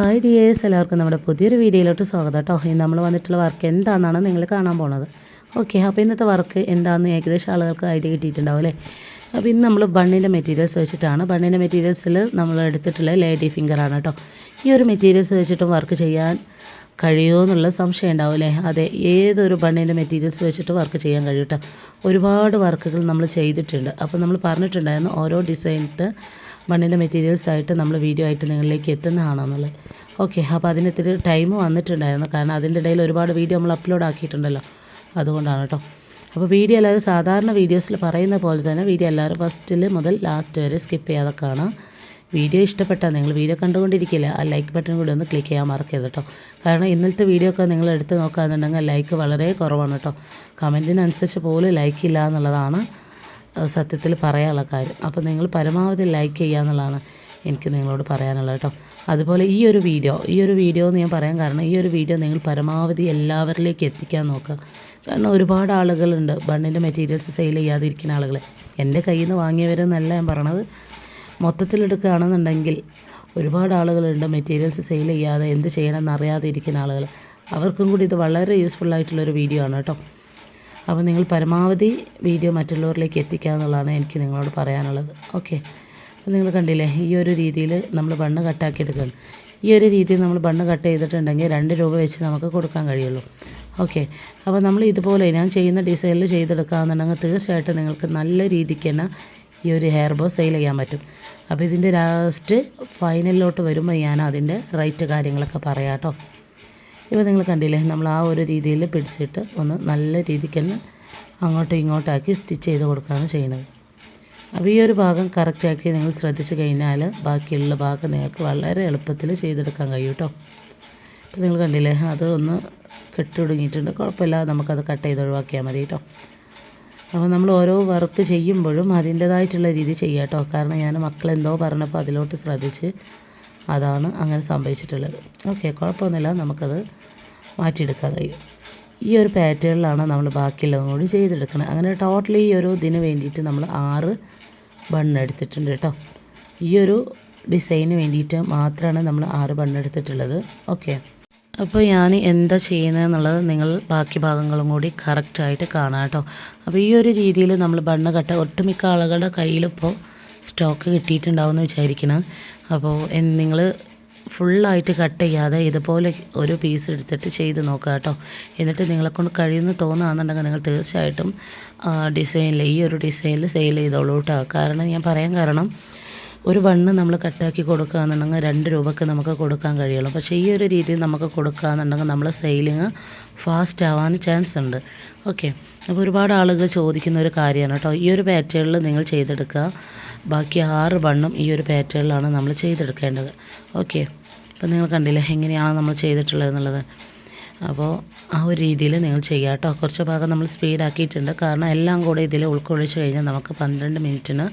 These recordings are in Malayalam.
ഹായ് ഡിയേഴ്സ് എല്ലാവർക്കും നമ്മുടെ പുതിയൊരു വീഡിയോയിലോട്ട് സ്വാഗതം കേട്ടോ. ഇനി നമ്മൾ വന്നിട്ടുള്ള വർക്ക് എന്താണെന്നാണ് നിങ്ങൾ കാണാൻ പോണത്. ഓക്കെ അപ്പോൾ ഇന്നത്തെ വർക്ക് എന്താണെന്ന് ഏകദേശം ആളുകൾക്ക് ഐഡിയ കിട്ടിയിട്ടുണ്ടാവും അല്ലേ? അപ്പോൾ ഇന്ന് നമ്മൾ ബണ്ണിന്റെ മെറ്റീരിയൽസ് വെച്ചിട്ടാണ്. ബണ്ണിന്റെ മെറ്റീരിയൽസിൽ നമ്മൾ എടുത്തിട്ടുള്ള ലേഡി ഫിംഗറാണ് കേട്ടോ. ഈ ഒരു മെറ്റീരിയൽസ് വെച്ചിട്ടും വർക്ക് ചെയ്യാൻ കഴിയുമോ എന്നുള്ള സംശയം ഉണ്ടാവും അല്ലേ? അതെ ഏതൊരു ബണ്ണിന്റെ മെറ്റീരിയൽസ് വെച്ചിട്ട് വർക്ക് ചെയ്യാൻ കഴിയും കേട്ടോ. ഒരുപാട് വർക്കുകൾ നമ്മൾ ചെയ്തിട്ടുണ്ട്. അപ്പോൾ നമ്മൾ പറഞ്ഞിട്ടുണ്ടായിരുന്നു ഓരോ ഡിസൈനിട്ട് മണ്ണിന്റെ മെറ്റീരിയൽസ് ആയിട്ട് നമ്മൾ വീഡിയോ ആയിട്ട് നിങ്ങളിലേക്ക് എത്തുന്നതാണെന്നുള്ളത്. ഓക്കെ അപ്പോൾ അതിന് ഇത്തിരി ടൈം വന്നിട്ടുണ്ടായിരുന്നു. കാരണം അതിന്റെ ഇടയിൽ ഒരുപാട് വീഡിയോ നമ്മൾ അപ്ലോഡ് ആക്കിയിട്ടുണ്ടല്ലോ. അതുകൊണ്ടാണ് കേട്ടോ. അപ്പോൾ വീഡിയോ എല്ലാവരും സാധാരണ വീഡിയോസിൽ പറയുന്ന പോലെ തന്നെ വീഡിയോ എല്ലാവരും ഫസ്റ്റിൽ മുതൽ ലാസ്റ്റ് വരെ സ്കിപ്പ് ചെയ്യാതെ കാണാം വീഡിയോ ഇഷ്ടപ്പെട്ടാൽ നിങ്ങൾ വീഡിയോ കണ്ടുകൊണ്ടിരിക്കില്ല. ആ ലൈക്ക് ബട്ടൺ കൂടി ഒന്ന് ക്ലിക്ക് ചെയ്യാൻ മറക്കരുത് കേട്ടോ. കാരണം ഇന്നലത്തെ വീഡിയോ ഒക്കെ നിങ്ങൾ എടുത്ത് നോക്കുകയാണെന്നുണ്ടെങ്കിൽ ലൈക്ക് വളരെ കുറവാണ് കേട്ടോ. കമന്റിനനുസരിച്ച് പോലും ലൈക്ക് ഇല്ല എന്നുള്ളതാണ്. സത്യത്തിൽ പറയാനുള്ള കാര്യം. അപ്പോൾ നിങ്ങൾ പരമാവധി ലൈക്ക് ചെയ്യുക എന്നുള്ളതാണ് എനിക്ക് നിങ്ങളോട് പറയാനുള്ളത് കേട്ടോ. അതുപോലെ ഈ ഒരു വീഡിയോ ഈ ഒരു വീഡിയോ എന്ന് ഞാൻ പറയാൻ കാരണം ഈ ഒരു വീഡിയോ നിങ്ങൾ പരമാവധി എല്ലാവരിലേക്ക് എത്തിക്കാൻ നോക്കുക. കാരണം ഒരുപാട് ആളുകളുണ്ട് ബണ്ണിന്റെ മെറ്റീരിയൽസ് സെയിൽ ചെയ്യാതിരിക്കുന്ന ആളുകൾ. എന്റെ കയ്യിൽ നിന്ന് വാങ്ങിയവരെന്നല്ല ഞാൻ പറയണത്. മൊത്തത്തിലെടുക്കുകയാണെന്നുണ്ടെങ്കിൽ ഒരുപാട് ആളുകളുണ്ട് മെറ്റീരിയൽസ് സെയിൽ ചെയ്യാതെ എന്ത് ചെയ്യണമെന്ന് അറിയാതെ ഇരിക്കുന്ന ആളുകൾ. അവർക്കും കൂടി ഇത് വളരെ യൂസ്ഫുൾ ആയിട്ടുള്ളൊരു വീഡിയോ ആണ് കേട്ടോ. അപ്പോൾ നിങ്ങൾ പരമാവധി വീഡിയോ മറ്റുള്ളവരിലേക്ക് എത്തിക്കുക എന്നുള്ളതാണ് എനിക്ക് നിങ്ങളോട് പറയാനുള്ളത്. ഓക്കെ. അപ്പോൾ നിങ്ങൾ കണ്ടില്ലേ ഈ ഒരു രീതിയിൽ നമ്മൾ ബണ്ണ് കട്ടാക്കി എടുക്കുകയാണ്. ഈ ഒരു രീതിയിൽ നമ്മൾ ബണ്ണ് കട്ട് ചെയ്തിട്ടുണ്ടെങ്കിൽ രണ്ട് രൂപ വെച്ച് നമുക്ക് കൊടുക്കാൻ കഴിയുള്ളൂ. ഓക്കെ. അപ്പോൾ നമ്മൾ ഇതുപോലെ ഞാൻ ചെയ്യുന്ന ഡിസൈനിൽ ചെയ്തെടുക്കുകയെന്നുണ്ടെങ്കിൽ തീർച്ചയായിട്ടും നിങ്ങൾക്ക് നല്ല രീതിക്ക് തന്നെ ഈ ഒരു ഹെയർ ബോ സെയിൽ ചെയ്യാൻ പറ്റും. അപ്പോൾ ഇതിന്റെ ലാസ്റ്റ് ഫൈനലിലോട്ട് വരുമ്പോൾ ഞാൻ അതിന്റെ റേറ്റ് കാര്യങ്ങളൊക്കെ പറയാം കേട്ടോ. ഇപ്പോൾ നിങ്ങൾ കണ്ടില്ലേ നമ്മൾ ആ ഒരു രീതിയിൽ പിടിച്ചിട്ട് ഒന്ന് നല്ല രീതിക്ക് തന്നെ അങ്ങോട്ടും ഇങ്ങോട്ടാക്കി സ്റ്റിച്ച് ചെയ്ത് കൊടുക്കുകയാണ് ചെയ്യുന്നത്. അപ്പോൾ ഈ ഒരു ഭാഗം കറക്റ്റാക്കി നിങ്ങൾ ശ്രദ്ധിച്ചു കഴിഞ്ഞാൽ ബാക്കിയുള്ള ഭാഗം നിങ്ങൾക്ക് വളരെ എളുപ്പത്തിൽ ചെയ്തെടുക്കാൻ കഴിയും കേട്ടോ ഇപ്പോൾ നിങ്ങൾ കണ്ടില്ലേ അത് ഒന്ന് കെട്ടിടുങ്ങിയിട്ടുണ്ട് കുഴപ്പമില്ല നമുക്കത് കട്ട് ചെയ്ത് ഒഴിവാക്കിയാൽ മതി കേട്ടോ അപ്പോൾ നമ്മൾ ഓരോ വർക്ക് ചെയ്യുമ്പോഴും അതിന്റേതായിട്ടുള്ള രീതി ചെയ്യാം കേട്ടോ കാരണം ഞാൻ മക്കളെന്തോ പറഞ്ഞപ്പോൾ അതിലോട്ട് ശ്രദ്ധിച്ച് അതാണ് അങ്ങനെ സംഭവിച്ചിട്ടുള്ളത്. ഓക്കെ കുഴപ്പമൊന്നുമില്ല. നമുക്കത് മാറ്റിയെടുക്കാൻ കഴിയും. ഈ ഒരു പാറ്റേണിലാണ് നമ്മൾ ബാക്കിയുള്ളതും കൂടി ചെയ്തെടുക്കുന്നത് അങ്ങനെ ടോട്ടലി ഈ ഒരു ഇതിന് വേണ്ടിയിട്ട് നമ്മൾ ആറ് ബണ്ണെടുത്തിട്ടുണ്ട് കേട്ടോ. ഈ ഒരു ഡിസൈന് വേണ്ടിയിട്ട് മാത്രമാണ് നമ്മൾ ആറ് ബണ്ണെടുത്തിട്ടുള്ളത് ഓക്കെ അപ്പോൾ ഞാൻ എന്താ ചെയ്യുന്നതെന്നുള്ളത് നിങ്ങൾ ബാക്കി ഭാഗങ്ങളും കൂടി കറക്റ്റായിട്ട് കാണാം കേട്ടോ. അപ്പോൾ ഈ ഒരു രീതിയിൽ നമ്മൾ ബണ്ണ് കട്ട ഒട്ടുമിക്ക ആളുകളുടെ കയ്യിലിപ്പോൾ സ്റ്റോക്ക് കിട്ടിയിട്ടുണ്ടാവും എന്ന് വിചാരിക്കണം. അപ്പോൾ നിങ്ങൾ ഫുള്ളായിട്ട് കട്ട് ചെയ്യാതെ ഇതുപോലെ ഒരു പീസ് എടുത്തിട്ട് ചെയ്ത് നോക്കുക കേട്ടോ എന്നിട്ട് നിങ്ങളെക്കൊണ്ട് കഴിയുമെന്ന് തോന്നുകയാണെന്നുണ്ടെങ്കിൽ നിങ്ങൾ തീർച്ചയായിട്ടും ഡിസൈനിൽ ഈ ഒരു ഡിസൈനിൽ സെയിൽ ചെയ്തോളൂ കേട്ടോ കാരണം ഞാൻ പറയാൻ കാരണം ഒരു ബണ്ണ് നമ്മൾ കട്ടാക്കി കൊടുക്കുകയെന്നുണ്ടെങ്കിൽ രണ്ട് രൂപയ്ക്ക് നമുക്ക് കൊടുക്കാൻ കഴിയുള്ളൂ. പക്ഷേ ഈ ഒരു രീതിയിൽ നമുക്ക് കൊടുക്കുകയെന്നുണ്ടെങ്കിൽ നമ്മൾ സെയിലിങ് ഫാസ്റ്റ് ആവാൻ ചാൻസ് ഉണ്ട്. ഓക്കെ അപ്പോൾ ഒരുപാട് ആളുകൾ ചോദിക്കുന്ന ഒരു കാര്യമാണ് കേട്ടോ. ഈ ഒരു പാറ്റേണിൽ നിങ്ങൾ ചെയ്തെടുക്കുക. ബാക്കി ആറ് ബണ്ണും ഈ ഒരു പാറ്റേണിലാണ് നമ്മൾ ചെയ്തെടുക്കേണ്ടത്. ഓക്കെ അപ്പോൾ നിങ്ങൾ കണ്ടില്ലേ എങ്ങനെയാണ് നമ്മൾ ചെയ്തിട്ടുള്ളത് എന്നുള്ളത്? അപ്പോൾ ആ ഒരു രീതിയിൽ നിങ്ങൾ ചെയ്യുക കേട്ടോ. കുറച്ച് ഭാഗം നമ്മൾ സ്പീഡാക്കിയിട്ടുണ്ട് കാരണം എല്ലാം കൂടെ ഇതിൽ ഉൾക്കൊള്ളിച്ച് കഴിഞ്ഞാൽ നമുക്ക് പന്ത്രണ്ട് മിനിറ്റിന്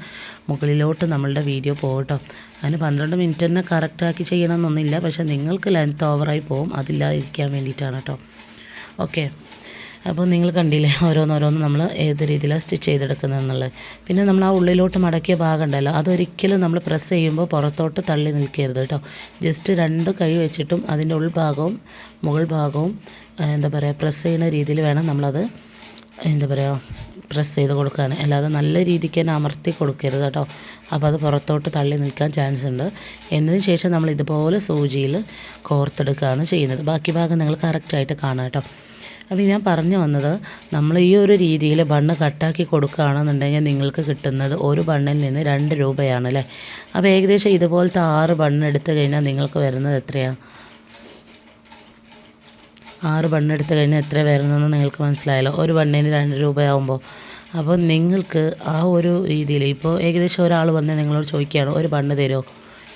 മുകളിലോട്ട് നമ്മളുടെ വീഡിയോ പോകും കേട്ടോ. അതിന് പന്ത്രണ്ട് മിനിറ്റ് തന്നെ കറക്റ്റാക്കി ചെയ്യണമെന്നൊന്നുമില്ല. പക്ഷേ നിങ്ങൾക്ക് ലെങ്ത് ഓവറായി പോകും. അതില്ലാതിരിക്കാൻ വേണ്ടിയിട്ടാണ് കേട്ടോ. ഓക്കെ അപ്പോൾ നിങ്ങൾ കണ്ടില്ലേ ഓരോന്നോരോന്ന് നമ്മൾ ഏത് രീതിയിലാണ് സ്റ്റിച്ച് ചെയ്തെടുക്കുന്നത് എന്നുള്ളത്. പിന്നെ നമ്മൾ ആ ഉള്ളിലോട്ട് മടക്കിയ ഭാഗം ഉണ്ടല്ലോ അതൊരിക്കലും നമ്മൾ പ്രസ് ചെയ്യുമ്പോൾ പുറത്തോട്ട് തള്ളി നിൽക്കരുത് കേട്ടോ. ജസ്റ്റ് രണ്ട് കൈ വെച്ചിട്ടും അതിന്റെ ഉൾഭാഗവും മുകൾ ഭാഗവും എന്താ പറയുക പ്രസ് ചെയ്യുന്ന രീതിയിൽ വേണം നമ്മളത് എന്താ പറയുക പ്രസ് ചെയ്ത് കൊടുക്കാൻ. അല്ലാതെ നല്ല രീതിക്ക് തന്നെ അമർത്തി കൊടുക്കരുത് കേട്ടോ. അപ്പോൾ അത് പുറത്തോട്ട് തള്ളി നിൽക്കാൻ ചാൻസ് ഉണ്ട്. എന്നതിന് ശേഷം നമ്മൾ ഇതുപോലെ സൂചിയിൽ കോർത്തെടുക്കുകയാണ് ചെയ്യുന്നത്. ബാക്കി ഭാഗം നിങ്ങൾ കറക്റ്റായിട്ട് കാണാം കേട്ടോ. അപ്പോൾ ഞാൻ പറഞ്ഞു വന്നത് നമ്മൾ ഈ ഒരു രീതിയിൽ ബണ്ണ് കട്ടാക്കി കൊടുക്കുകയാണെന്നുണ്ടെങ്കിൽ നിങ്ങൾക്ക് കിട്ടുന്നത് ഒരു ബണ്ണിൽ നിന്ന് രണ്ട് രൂപയാണ് അല്ലേ? അപ്പോൾ ഏകദേശം ഇതുപോലത്തെ ആറ് ബണ്ണ് എടുത്തു കഴിഞ്ഞാൽ നിങ്ങൾക്ക് വരുന്നത് എത്രയാണ് ആറ് ബണ്ണ് എടുത്തു കഴിഞ്ഞാൽ എത്ര വരുന്നതെന്ന് നിങ്ങൾക്ക് മനസ്സിലായല്ലോ. ഒരു ബണ്ണിന് രണ്ട് രൂപയാകുമ്പോൾ അപ്പോൾ നിങ്ങൾക്ക് ആ ഒരു രീതിയിൽ ഇപ്പോൾ ഏകദേശം ഒരാൾ വന്ന് നിങ്ങളോട് ചോദിക്കുകയാണ് ഒരു ബണ്ണ് തരുമോ?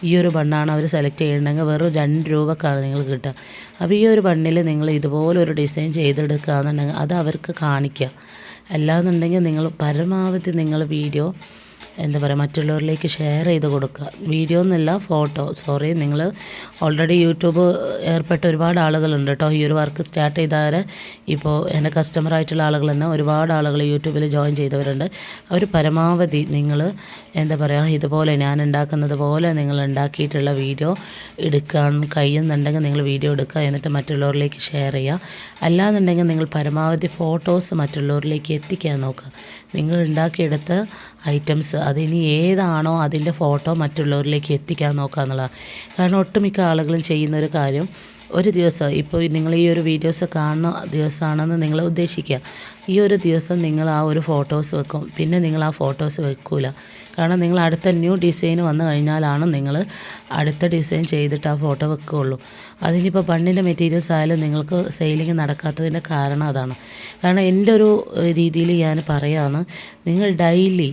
ഈ ഒരു ബണ്ണാണ് അവർ സെലക്ട് ചെയ്യണമെങ്കിൽ വെറും രണ്ട് രൂപക്കാണ് നിങ്ങൾ കിട്ടുക. അപ്പോൾ ഈ ഒരു ബണ്ണിൽ നിങ്ങൾ ഇതുപോലെ ഒരു ഡിസൈൻ ചെയ്തെടുക്കുകയെന്നുണ്ടെങ്കിൽ അത് അവർക്ക് കാണിക്കുക. അല്ലാന്നുണ്ടെങ്കിൽ നിങ്ങൾ പരമാവധി നിങ്ങൾ വീഡിയോ എന്താ പറയുക മറ്റുള്ളവരിലേക്ക് ഷെയർ ചെയ്ത് കൊടുക്കുക. വീഡിയോ എന്നല്ല ഫോട്ടോ സോറി നിങ്ങൾ ഓൾറെഡി യൂട്യൂബ് ഏർപ്പെട്ട ഒരുപാട് ആളുകളുണ്ട് കേട്ടോ. ഈ ഒരു വർക്ക് സ്റ്റാർട്ട് ചെയ്താൽ ഇപ്പോൾ എന്റെ കസ്റ്റമറായിട്ടുള്ള ആളുകൾ തന്നെ ഒരുപാട് ആളുകൾ യൂട്യൂബിൽ ജോയിൻ ചെയ്തവരുണ്ട്. അവർ പരമാവധി നിങ്ങൾ എന്താ പറയുക ഇതുപോലെ ഞാൻ ഉണ്ടാക്കുന്നത് പോലെ നിങ്ങൾ ഉണ്ടാക്കിയിട്ടുള്ള വീഡിയോ എടുക്കാൻ കഴിയുന്നുണ്ടെങ്കിൽ നിങ്ങൾ വീഡിയോ എടുക്കുക. എന്നിട്ട് മറ്റുള്ളവരിലേക്ക് ഷെയർ ചെയ്യുക. അല്ലാന്നുണ്ടെങ്കിൽ നിങ്ങൾ പരമാവധി ഫോട്ടോസ് മറ്റുള്ളവരിലേക്ക് എത്തിക്കാൻ നോക്കുക. നിങ്ങൾ ഉണ്ടാക്കിയെടുത്ത ഐറ്റംസ് അതിനി ഏതാണോ അതിന്റെ ഫോട്ടോ മറ്റുള്ളവരിലേക്ക് എത്തിക്കാൻ നോക്കുക എന്നുള്ളതാണ് കാരണം ഒട്ടുമിക്ക ആളുകളും ചെയ്യുന്നൊരു കാര്യം ഒരു ദിവസം ഇപ്പോൾ നിങ്ങൾ ഈ ഒരു വീഡിയോസ് കാണുന്ന ദിവസമാണെന്ന് നിങ്ങൾ ഉദ്ദേശിക്കുക. ഈ ഒരു ദിവസം നിങ്ങൾ ആ ഒരു ഫോട്ടോസ് വെക്കും. പിന്നെ നിങ്ങൾ ആ ഫോട്ടോസ് വെക്കില്ല കാരണം നിങ്ങൾ അടുത്ത ന്യൂ ഡിസൈൻ വന്നു കഴിഞ്ഞാലാണ് നിങ്ങൾ അടുത്ത ഡിസൈൻ ചെയ്തിട്ട് ആ ഫോട്ടോ വെക്കുകയുള്ളൂ. അതിനിപ്പോൾ പണ്ണിന്റെ മെറ്റീരിയൽസ് ആയാലും നിങ്ങൾക്ക് സെയിലിംഗ് നടക്കാത്തതിന്റെ കാരണം അതാണ്. കാരണം എന്റെ ഒരു രീതിയിൽ ഞാൻ പറയുകയാണ് നിങ്ങൾ ഡെയിലി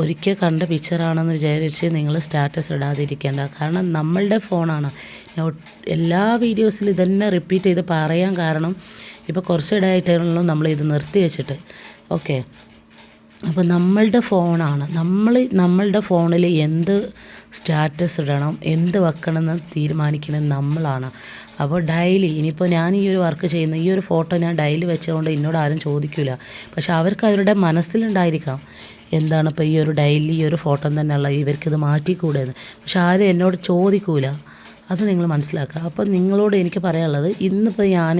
ഒരിക്കൽ കണ്ട പിക്ചറാണെന്ന് വിചാരിച്ച് നിങ്ങൾ സ്റ്റാറ്റസ് ഇടാതിരിക്കേണ്ട. കാരണം നമ്മളുടെ ഫോണാണ്. എല്ലാ ഒട്ട് എല്ലാ വീഡിയോസിലും ഇതന്നെ റിപ്പീറ്റ് ചെയ്ത് പറയാൻ കാരണം ഇപ്പോൾ കുറച്ചിടായിട്ടാണല്ലോ നമ്മൾ ഇത് നിർത്തി വെച്ചിട്ട്. ഓക്കെ അപ്പോൾ നമ്മളുടെ ഫോണാണ് നമ്മൾ നമ്മളുടെ ഫോണിൽ എന്ത് സ്റ്റാറ്റസ് ഇടണം എന്ത് വെക്കണമെന്ന് തീരുമാനിക്കുന്നത് നമ്മളാണ്. അപ്പോൾ ഡെയിലി ഇനിയിപ്പോൾ ഞാൻ ഈ ഒരു വർക്ക് ചെയ്യുന്ന ഈ ഒരു ഫോട്ടോ ഞാൻ ഡെയിലി വെച്ചതുകൊണ്ട് എന്നോട് ആരും ചോദിക്കില്ല പക്ഷെ അവർക്ക് അവരുടെ മനസ്സിലുണ്ടായിരിക്കാം എന്താണ് ഇപ്പോൾ ഈ ഒരു ഡെയിലി ഈ ഒരു ഫോട്ടോ തന്നെയുള്ള ഇവർക്കിത് മാറ്റിക്കൂടെ എന്ന് പക്ഷെ ആരും എന്നോട് ചോദിക്കൂല. അത് നിങ്ങൾ മനസ്സിലാക്കുക. അപ്പോൾ നിങ്ങളോട് എനിക്ക് പറയാനുള്ളത് ഇന്നിപ്പോൾ ഞാൻ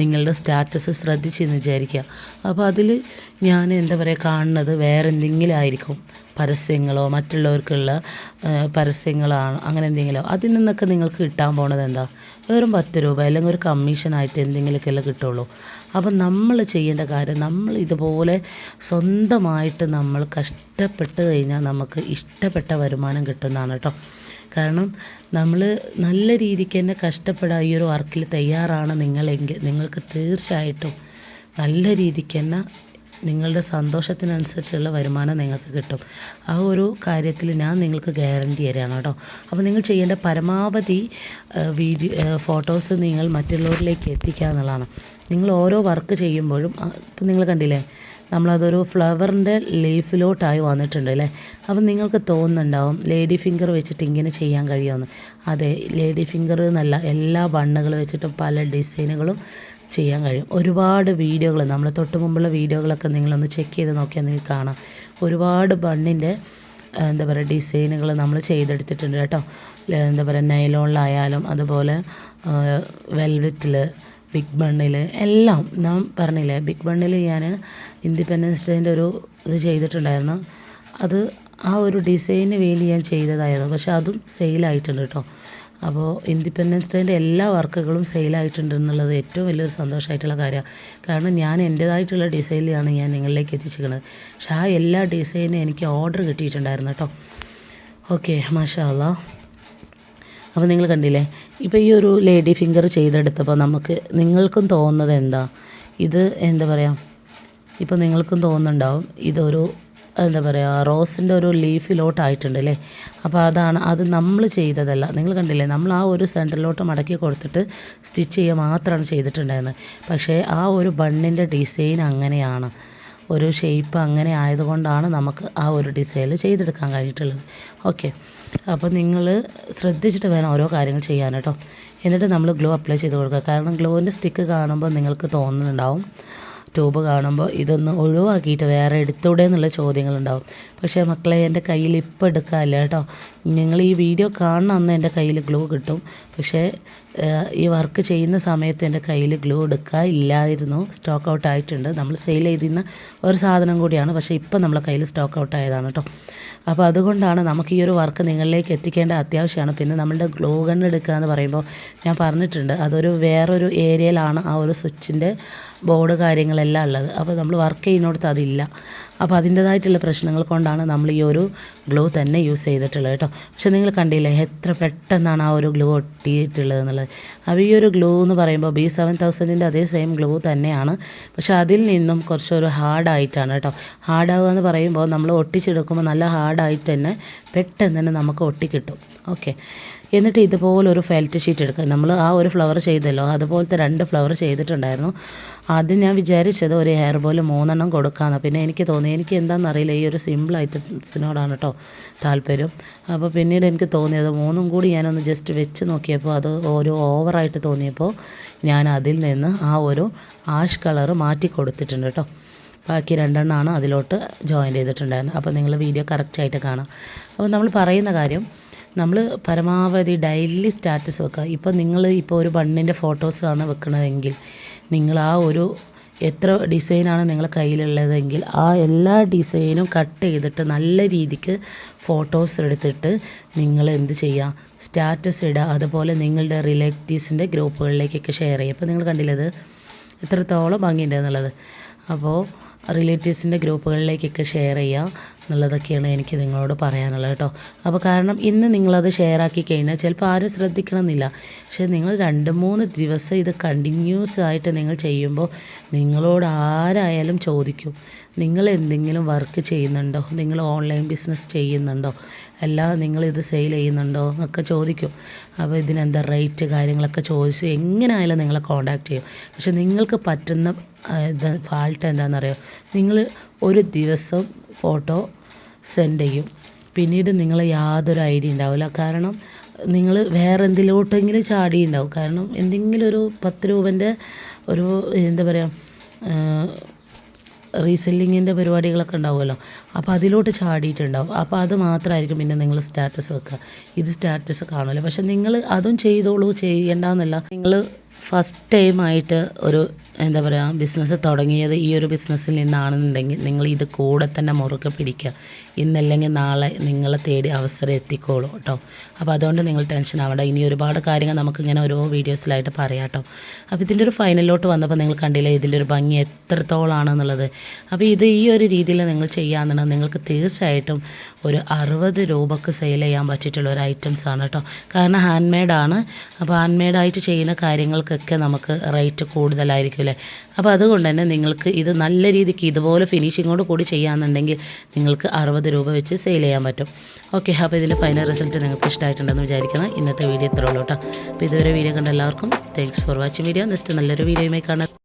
നിങ്ങളുടെ സ്റ്റാറ്റസ് ശ്രദ്ധിച്ചെന്ന് വിചാരിക്കുക. അപ്പോൾ അതിൽ ഞാൻ എന്താ പറയുക കാണുന്നത് വേറെ എന്തെങ്കിലും ആയിരിക്കും. പരസ്യങ്ങളോ മറ്റുള്ളവർക്കുള്ള പരസ്യങ്ങളാണ് അങ്ങനെ എന്തെങ്കിലും. അതിൽ നിന്നൊക്കെ നിങ്ങൾക്ക് കിട്ടാൻ പോണത് എന്താ? വെറും പത്ത് രൂപ അല്ലെങ്കിൽ ഒരു കമ്മീഷനായിട്ട് എന്തെങ്കിലുമൊക്കെയല്ലേ കിട്ടുള്ളൂ. അപ്പം നമ്മൾ ചെയ്യേണ്ട കാര്യം നമ്മൾ ഇതുപോലെ സ്വന്തമായിട്ട് നമ്മൾ കഷ്ടപ്പെട്ട് കഴിഞ്ഞാൽ നമുക്ക് ഇഷ്ടപ്പെട്ട വരുമാനം കിട്ടുന്നതാണ് കേട്ടോ. കാരണം നമ്മൾ നല്ല രീതിക്ക് തന്നെ കഷ്ടപ്പെടാൻ ഈ ഒരു വർക്കിൽ തയ്യാറാണ് നിങ്ങളെങ്കിൽ. നിങ്ങൾക്ക് തീർച്ചയായിട്ടും നല്ല രീതിക്ക് തന്നെ നിങ്ങളുടെ സന്തോഷത്തിനനുസരിച്ചുള്ള വരുമാനം നിങ്ങൾക്ക് കിട്ടും. ആ ഒരു കാര്യത്തിൽ ഞാൻ നിങ്ങൾക്ക് ഗ്യാരണ്ടി തരാണ് കേട്ടോ. അപ്പോൾ നിങ്ങൾ ചെയ്യേണ്ട പരമാവധി വീഡിയോ ഫോട്ടോസ് നിങ്ങൾ മറ്റുള്ളവരിലേക്ക് എത്തിക്കുക എന്നുള്ളതാണ്. നിങ്ങൾ ഓരോ വർക്ക് ചെയ്യുമ്പോഴും ഇപ്പം നിങ്ങൾ കണ്ടില്ലേ? നമ്മളതൊരു ഫ്ലവറിന്റെ ലീഫിലോട്ടായി വന്നിട്ടുണ്ട് അല്ലേ? അപ്പം നിങ്ങൾക്ക് തോന്നുന്നുണ്ടാവും ലേഡി ഫിംഗർ വെച്ചിട്ട് ഇങ്ങനെ ചെയ്യാൻ കഴിയുമെന്ന്. അതെ ലേഡി ഫിംഗർ എന്നല്ല എല്ലാ ബണ്ണുകൾ വെച്ചിട്ടും പല ഡിസൈനുകളും ചെയ്യാൻ കഴിയും. ഒരുപാട് വീഡിയോകൾ നമ്മൾ തൊട്ട് മുമ്പുള്ള വീഡിയോകളൊക്കെ നിങ്ങളൊന്ന് ചെക്ക് ചെയ്ത് നോക്കിയാൽ നിങ്ങൾക്ക് കാണാം. ഒരുപാട് ബണ്ണിന്റെ എന്താ പറയുക ഡിസൈനുകൾ നമ്മൾ ചെയ്തെടുത്തിട്ടുണ്ട് കേട്ടോ. എന്താ പറയുക നൈലോണിലായാലും അതുപോലെ വെൽവെറ്റിൽ ബിഗ് ബണ്ണിൽ എല്ലാം ഞാൻ പറഞ്ഞില്ലേ? ബിഗ് ബണ്ണിൽ ഞാൻ ഇൻഡിപെൻഡൻസ് ഡേന്റെ ഒരു ഇത് ചെയ്തിട്ടുണ്ടായിരുന്നു. അത് ആ ഒരു ഡിസൈന് വേണ്ടി ഞാൻ ചെയ്തതായിരുന്നു. പക്ഷെ അതും സെയിലായിട്ടുണ്ട് കേട്ടോ. അപ്പോൾ ഇൻഡിപെൻഡൻസ് ഡേന്റെ എല്ലാ വർക്കുകളും സെയിലായിട്ടുണ്ട് എന്നുള്ളത് ഏറ്റവും വലിയൊരു സന്തോഷമായിട്ടുള്ള കാര്യമാണ്. കാരണം ഞാൻ എന്റേതായിട്ടുള്ള ഡിസൈനിലാണ് ഞാൻ നിങ്ങളിലേക്ക് എത്തിച്ചിരിക്കുന്നത്. പക്ഷേ ആ എല്ലാ ഡിസൈനും എനിക്ക് ഓർഡർ കിട്ടിയിട്ടുണ്ടായിരുന്നു കേട്ടോ. ഓക്കെ മാഷാ അപ്പോൾ നിങ്ങൾ കണ്ടില്ലേ? ഇപ്പോൾ ഈ ഒരു ലേഡി ഫിംഗർ ചെയ്തെടുത്തപ്പോൾ നമുക്ക് നിങ്ങൾക്കും തോന്നുന്നത് എന്താ? ഇത് എന്താ പറയുക ഇപ്പോൾ നിങ്ങൾക്കും തോന്നുന്നുണ്ടാവും ഇതൊരു എന്താ പറയുക റോസിന്റെ ഒരു ലീഫിലോട്ടായിട്ടുണ്ട് അല്ലേ? അപ്പോൾ അതാണ് അത് നമ്മൾ ചെയ്തതല്ല. നിങ്ങൾ കണ്ടില്ലേ നമ്മൾ ആ ഒരു സെന്ററിലോട്ട് മടക്കി കൊടുത്തിട്ട് സ്റ്റിച്ച് ചെയ്യുക മാത്രമാണ് ചെയ്തിട്ടുണ്ടായിരുന്നത്. പക്ഷേ ആ ഒരു ബണ്ണിന്റെ ഡിസൈൻ അങ്ങനെയാണ്. ഒരു ഷേപ്പ് അങ്ങനെ ആയതുകൊണ്ടാണ് നമുക്ക് ആ ഒരു ഡിസൈൻ ചെയ്തെടുക്കാൻ കഴിഞ്ഞിട്ടുള്ളത്. ഓക്കെ അപ്പോൾ നിങ്ങൾ ശ്രദ്ധിച്ചിട്ട് വേണം ഓരോ കാര്യങ്ങൾ ചെയ്യാൻ കേട്ടോ. എന്നിട്ട് നമ്മൾ ഗ്ലോ അപ്ലൈ ചെയ്ത് കൊടുക്കുക. കാരണം ഗ്ലോവിന്റെ സ്റ്റിക്ക് കാണുമ്പോൾ നിങ്ങൾക്ക് തോന്നുന്നുണ്ടാവും. ട്യൂബ് കാണുമ്പോൾ ഇതൊന്ന് ഒഴിവാക്കിയിട്ട് വേറെ എടുത്തൂടെ എന്നുള്ള ചോദ്യങ്ങളുണ്ടാവും. പക്ഷേ മക്കളെ എന്റെ കയ്യിൽ ഇപ്പോൾ എടുക്കാമല്ല കേട്ടോ. നിങ്ങൾ ഈ വീഡിയോ കാണുന്ന അന്ന് എന്റെ കയ്യിൽ ഗ്ലൂ കിട്ടും. പക്ഷേ ഈ വർക്ക് ചെയ്യുന്ന സമയത്ത് എന്റെ കയ്യിൽ ഗ്ലൂ എടുക്കുക ഇല്ലായിരുന്നു. സ്റ്റോക്ക് ഔട്ട് ആയിട്ടുണ്ട്. നമ്മൾ സെയിൽ ചെയ്തിരുന്ന ഒരു സാധനം കൂടിയാണ്. പക്ഷേ ഇപ്പം നമ്മളെ കയ്യിൽ സ്റ്റോക്ക് ഔട്ട് ആയതാണ് കേട്ടോ അപ്പോൾ അതുകൊണ്ടാണ് നമുക്ക് ഈ ഒരു വർക്ക് നിങ്ങളിലേക്ക് എത്തിക്കേണ്ട അത്യാവശ്യമാണ്. പിന്നെ നമ്മളുടെ ഗ്ലൂ ഗൺ എടുക്കുക എന്ന് പറയുമ്പോൾ ഞാൻ പറഞ്ഞിട്ടുണ്ട് അതൊരു വേറൊരു ഏരിയയിലാണ് ആ ഒരു സ്വിച്ചിന്റെ ബോർഡ് കാര്യങ്ങളെല്ലാം ഉള്ളത്. അപ്പോൾ നമ്മൾ വർക്ക് ചെയ്യുന്നിടത്ത് അതില്ല. അപ്പോൾ അതിന്റേതായിട്ടുള്ള പ്രശ്നങ്ങൾ കൊണ്ടാണ് നമ്മൾ ഈ ഒരു ഗ്ലൂ തന്നെ യൂസ് ചെയ്തിട്ടുള്ളത് കേട്ടോ. പക്ഷെ നിങ്ങൾ കണ്ടില്ലേ എത്ര പെട്ടെന്നാണ് ആ ഒരു ഗ്ലൂ ഒട്ടിയിട്ടുള്ളത് എന്നുള്ളത്. അപ്പോൾ ഈ ഒരു ഗ്ലൂ എന്ന് പറയുമ്പോൾ ബി സെവൻ തൗസൻഡിന്റെ അതേ സെയിം ഗ്ലൂ തന്നെയാണ്. പക്ഷേ അതിൽ നിന്നും കുറച്ചൊരു ഹാർഡായിട്ടാണ് കേട്ടോ. ഹാർഡാവുക എന്ന് പറയുമ്പോൾ നമ്മൾ ഒട്ടിച്ചെടുക്കുമ്പോൾ നല്ല ഹാർഡായിട്ട് തന്നെ പെട്ടെന്ന് തന്നെ നമുക്ക് ഒട്ടിക്കിട്ടും. ഓക്കെ എന്നിട്ട് ഇതുപോലെ ഒരു ഫെൽറ്റ് ഷീറ്റ് എടുക്കുക. നമ്മൾ ആ ഒരു ഫ്ലവർ ചെയ്തല്ലോ. അതുപോലത്തെ രണ്ട് ഫ്ലവർ ചെയ്തിട്ടുണ്ടായിരുന്നു. ആദ്യം ഞാൻ വിചാരിച്ചത് ഒരു ഹെയർ ബോയിൽ മൂന്നെണ്ണം കൊടുക്കാമെന്ന് പിന്നെ എനിക്ക് തോന്നി എനിക്ക് എന്താണെന്നറിയില്ല ഈ ഒരു സിമ്പിൾ ഐറ്റംസിനോടാണ് കേട്ടോ താല്പര്യം. അപ്പോൾ പിന്നീട് എനിക്ക് തോന്നിയത് മൂന്നും കൂടി ഞാനൊന്ന് ജസ്റ്റ് വെച്ച് നോക്കിയപ്പോൾ അത് ഒരു ഓവറായിട്ട് തോന്നിയപ്പോൾ ഞാൻ അതിൽ നിന്ന് ആ ഒരു ആഷ് കളർ മാറ്റി കൊടുത്തിട്ടുണ്ട് കേട്ടോ ബാക്കി രണ്ടെണ്ണമാണ് അതിലോട്ട് ജോയിൻ ചെയ്തിട്ടുണ്ടായിരുന്നത്. അപ്പോൾ നിങ്ങൾ വീഡിയോ കറക്റ്റായിട്ട് കാണാം. അപ്പോൾ നമ്മൾ പറയുന്ന കാര്യം നമ്മൾ പരമാവധി ഡെയിലി സ്റ്റാറ്റസ് വെക്കുക. ഇപ്പോൾ നിങ്ങൾ ഇപ്പോൾ ഒരു ബണ്ണിന്റെ ആണ് വെക്കണതെങ്കിൽ നിങ്ങൾ ആ ഒരു എത്ര ഡിസൈനാണ് നിങ്ങളുടെ കയ്യിലുള്ളതെങ്കിൽ ആ എല്ലാ ഡിസൈനും കട്ട് ചെയ്തിട്ട് നല്ല രീതിക്ക് ഫോട്ടോസ് എടുത്തിട്ട് നിങ്ങൾ എന്ത് ചെയ്യുക സ്റ്റാറ്റസ് ഇടുക അതുപോലെ നിങ്ങളുടെ റിലേറ്റീവ്സിന്റെ ഗ്രൂപ്പുകളിലേക്കൊക്കെ ഷെയർ ചെയ്യുക അപ്പോൾ നിങ്ങൾ കണ്ടില്ലത് എത്രത്തോളം ഭംഗിയുണ്ടെന്നുള്ളത് അപ്പോൾ റിലേറ്റീവ്സിന്റെ ഗ്രൂപ്പുകളിലേക്കൊക്കെ ഷെയർ ചെയ്യുക എന്നുള്ളതൊക്കെയാണ് എനിക്ക് നിങ്ങളോട് പറയാനുള്ളത് കേട്ടോ. അപ്പോൾ കാരണം ഇന്ന് നിങ്ങളത് ഷെയർ ആക്കി കഴിഞ്ഞാൽ ചിലപ്പോൾ ആരും ശ്രദ്ധിക്കണമെന്നില്ല. പക്ഷേ നിങ്ങൾ രണ്ട് മൂന്ന് ദിവസം ഇത് കണ്ടിന്യൂസ് ആയിട്ട് നിങ്ങൾ ചെയ്യുമ്പോൾ നിങ്ങളോട് ആരായാലും ചോദിക്കും. നിങ്ങൾ എന്തെങ്കിലും വർക്ക് ചെയ്യുന്നുണ്ടോ? നിങ്ങൾ ഓൺലൈൻ ബിസിനസ് ചെയ്യുന്നുണ്ടോ? അല്ല നിങ്ങളിത് സെയിൽ ചെയ്യുന്നുണ്ടോ? എന്നൊക്കെ ചോദിക്കും. അപ്പോൾ ഇതിനെന്താ റേറ്റ് കാര്യങ്ങളൊക്കെ ചോദിച്ച് എങ്ങനെയായാലും നിങ്ങളെ കോൺടാക്റ്റ് ചെയ്യും. പക്ഷെ നിങ്ങൾക്ക് പറ്റുന്ന ഇത് ഫാൾട്ട് എന്താണെന്നറിയോ? നിങ്ങൾ ഒരു ദിവസം ഫോട്ടോ സെൻഡ് ചെയ്യും. പിന്നീട് നിങ്ങൾ യാതൊരു ഐഡിയ ഉണ്ടാവില്ല കാരണം നിങ്ങൾ വേറെ എന്തിലോട്ടെങ്കിലും ചാടിയുണ്ടാവും കാരണം എന്തെങ്കിലും ഒരു പത്ത് രൂപന്റെ ഒരു എന്താ പറയുക റീസെല്ലിങ്ങിന്റെ പരിപാടികളൊക്കെ ഉണ്ടാവുമല്ലോ. അപ്പോൾ അതിലോട്ട് ചാടിയിട്ടുണ്ടാവും. അപ്പോൾ അത് മാത്രമായിരിക്കും പിന്നെ നിങ്ങൾ സ്റ്റാറ്റസ് വെക്കുക. ഇത് സ്റ്റാറ്റസ് കാണില്ല പക്ഷെ നിങ്ങൾ അതും ചെയ്തോളൂ. ചെയ്യേണ്ടെന്നല്ല. നിങ്ങൾ ഫസ്റ്റ് ടൈമായിട്ട് ഒരു എന്താ പറയുക ബിസിനസ് തുടങ്ങിയത് ഈ ഒരു ബിസിനസ്സിൽ നിന്നാണെന്നുണ്ടെങ്കിൽ നിങ്ങൾ ഇത് കൂടെ തന്നെ മുറുകെ പിടിക്കുക. ഇന്നല്ലെങ്കിൽ നാളെ നിങ്ങളെ തേടി അവസരം എത്തിക്കോളൂ കേട്ടോ. അപ്പോൾ അതുകൊണ്ട് നിങ്ങൾ ടെൻഷൻ ആവണ്ട. ഇനി ഒരുപാട് കാര്യങ്ങൾ നമുക്കിങ്ങനെ ഓരോ വീഡിയോസിലായിട്ട് പറയാം കേട്ടോ. അപ്പോൾ ഇതിന്റെ ഒരു ഫൈനലിലോട്ട് വന്നപ്പോൾ നിങ്ങൾ കണ്ടില്ലേ ഇതിന്റെ ഒരു ഭംഗി എത്രത്തോളാണെന്നുള്ളത് അപ്പോൾ ഇത് ഈ ഒരു രീതിയിൽ നിങ്ങൾ ചെയ്യാമെന്നുണ്ടെങ്കിൽ നിങ്ങൾക്ക് തീർച്ചയായിട്ടും ഒരു അറുപത് രൂപക്ക് സെയിൽ ചെയ്യാൻ പറ്റിയിട്ടുള്ള ഒരു ഐറ്റംസ് ആണ് കേട്ടോ. കാരണം ഹാൻഡ് മെയ്ഡാണ് അപ്പോൾ ഹാൻഡ് മെയ്ഡായിട്ട് ചെയ്യുന്ന കാര്യങ്ങൾക്കൊക്കെ നമുക്ക് റേറ്റ് കൂടുതലായിരിക്കും. അല്ലേ? അപ്പോൾ അതുകൊണ്ട് തന്നെ നിങ്ങൾക്ക് ഇത് നല്ല രീതിക്ക് ഇതുപോലെ ഫിനിഷിങ്ങോട് കൂടി ചെയ്യാമെന്നുണ്ടെങ്കിൽ നിങ്ങൾക്ക് അറുപത് രൂപ വെച്ച് സെയിൽ ചെയ്യാൻ പറ്റും. ഓക്കെ അപ്പോൾ ഇതിന്റെ ഫൈനൽ റിസൾട്ട് നിങ്ങൾക്ക് ഇഷ്ടമായിട്ടുണ്ടെന്ന് വിചാരിക്കണം ഇന്നത്തെ വീഡിയോ ഇത്രേ ഉള്ളൂ കേട്ടോ. അപ്പോൾ ഇതുവരെ വീഡിയോ കണ്ട എല്ലാവർക്കും thanks for watching video next നല്ലൊരു വീഡിയോയുമായി കാണാം.